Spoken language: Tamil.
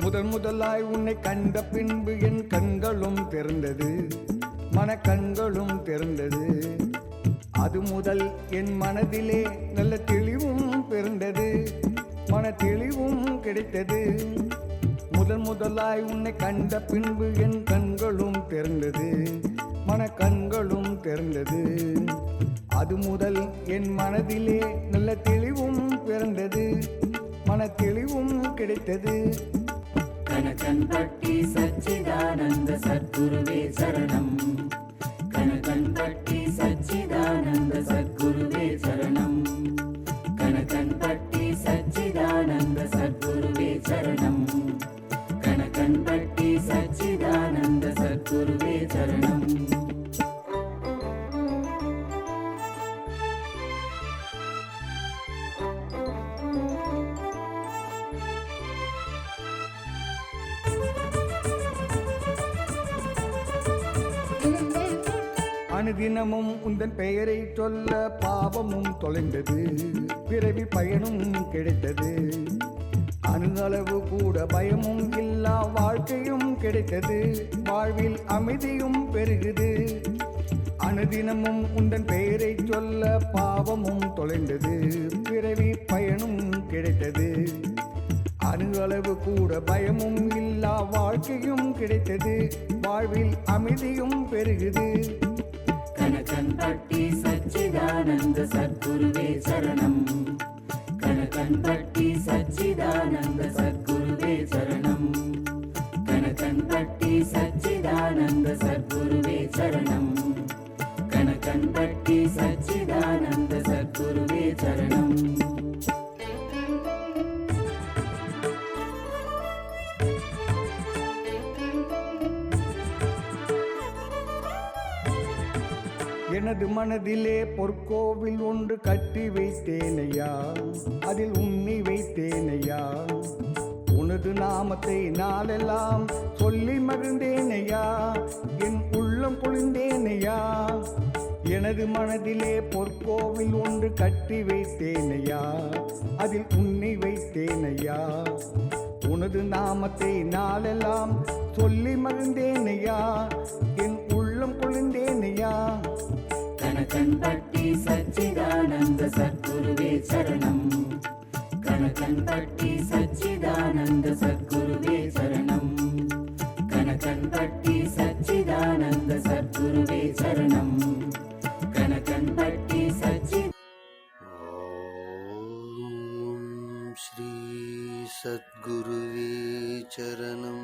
முதல் முதலாய் உன்னை கண்ட பின்பு என் கண்களும் திறந்தது மனக்கண்களும் திறந்தது அது முதல் என் மனதிலே நல்ல தெளிவும் பிறந்தது. மன தெளிவும் கிடைத்தது. முதல் முதலாய் உன்னை கண்ட பின்பு என் கண்களும் திறந்தது மனக்கண்களும் திறந்தது அது முதல் என் மனதிலே நல்ல தெளிவும் பிறந்தது. மன தெளிவும் கிடைத்தது. கனகன்பட்டி சச்சிதானந்த சத்குருவே சரணம். கனகன்பட்டி சச்சிதானந்த அனுதினமும் உந்தன் பெயரை சொல்ல பாவமும் தொலைந்தது. பிறவி பயனும் கிடைத்தது. அணுகளவு கூட பயமும் இல்லா வாழ்க்கையும் கிடைத்தது. வாழ்வில் அமைதியும் பெருகுது. அனுதினமும் உந்தன் பெயரை சொல்ல பாவமும் தொலைந்தது. பிறவி பயனும் கிடைத்தது. அணுகளவு கூட பயமும் இல்லா வாழ்க்கையும் கிடைத்தது. வாழ்வில் அமைதியும் பெருகுது. சரணம். கனகன்பட்டி சச்சிதானந்த சத்குருவே சரணம். எனது மனதிலே பொற்கோவில் ஒன்று கட்டி வைத்தேனையா? அதில் உண்ணி வைத்தேனையா? உனது நாமத்தை நாளெல்லாம் சொல்லி மகிழ்ந்தேனையா? என் உள்ளம் குளிர்ந்தேனையா எனது மனதிலே பொற்கோவில் ஒன்று கட்டி வைத்தேனையா? அதில் உன்னை வைத்தேனையா? உனது நாமத்தை நாளெல்லாம் சொல்லி மகிழ்ந்தேனையா? என் உள்ளம் குளிர்ந்தேனையா கனகன்பட்டி சச்சிதானந்த சத்குருவே சரணம். கனகன்பட்டி சச்சிதானந்த சத்குருவே சரணம். సచ్చిదానంద సద్గురువే చరణం. కనకం శ్రీ సద్గురువే చరణం.